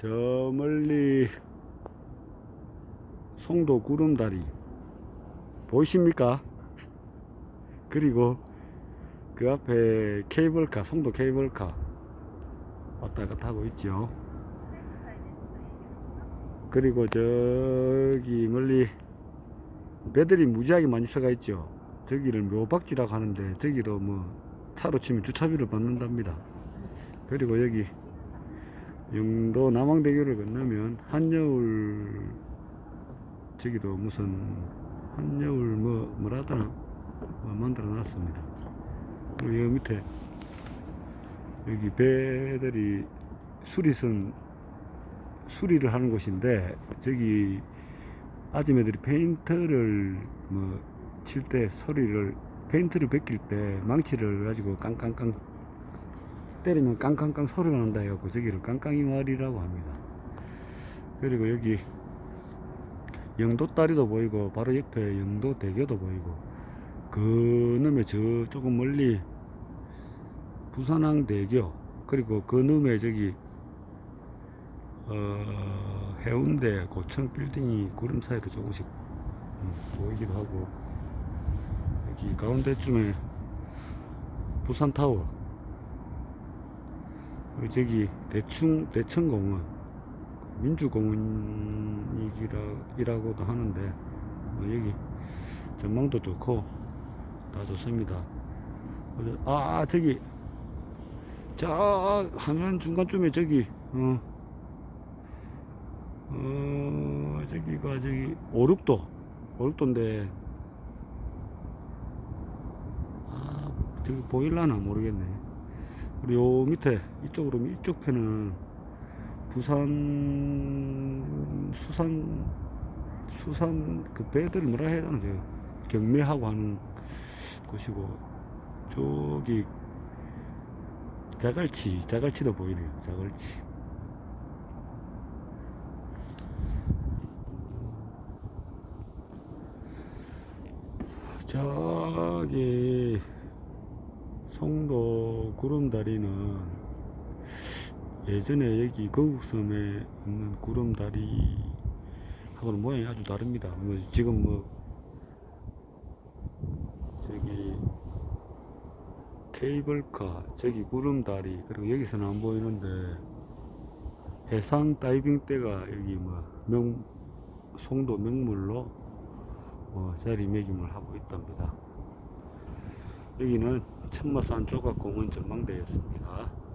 저 멀리 송도 구름다리 보이십니까? 그리고 그 앞에 케이블카, 송도 케이블카 왔다 갔다 하고 있죠. 그리고 저기 멀리 배들이 무지하게 많이 서가 있죠. 저기를 묘박지라고 하는데 저기로 뭐 차로 치면 주차비를 받는답니다. 그리고 여기 영도 남항대교를 건너면 한여울 저기도 무슨 한여울 뭐 뭐라 하더나 뭐 만들어 놨습니다. 그리고 여기 밑에 여기 배들이 수리선 수리를 하는 곳인데 저기 아줌매들이 페인트를 뭐 칠 때 소리를 페인트를 벗길 때 망치를 가지고 깡깡깡 때리면 깡깡깡 소리가 난다 해갖고 저기를 깡깡이 마을이라고 합니다. 그리고 여기 영도다리도 보이고 바로 옆에 영도대교도 보이고 그 놈에 저 조금 멀리 부산항대교 그리고 그 놈에 저기 어, 해운대 고층 빌딩이 구름 사이로 조금씩 음, 보이기도 하고 여기 가운데쯤에 부산타워 저기 대충 대천공원 민주공원이라고도 하는데 뭐 여기 전망도 좋고 다 좋습니다. 아, 아 저기 저 하면 중간쯤에 저기 어, 어 저기가 저기 오륙도 오륙도인데 아 저기 보일라나 모르겠네. 그리고 요 밑에 이쪽으로 이쪽 편은 부산 수산 수산 그 배들 뭐라 해야 되나 저 경매하고 하는 곳이고 저기 자갈치 자갈치도 보이네요 자갈치. 저기 송도 구름다리는 예전에 여기 거북섬에 있는 구름다리 하고는 모양이 아주 다릅니다. 뭐 지금 뭐 저기 케이블카 저기 구름다리 그리고 여기서는 안 보이는데 해상 다이빙 때가 여기 뭐 명 송도 명물로 뭐 자리매김을 하고 있답니다. 여기는 천마산 조각공원 전망대였습니다.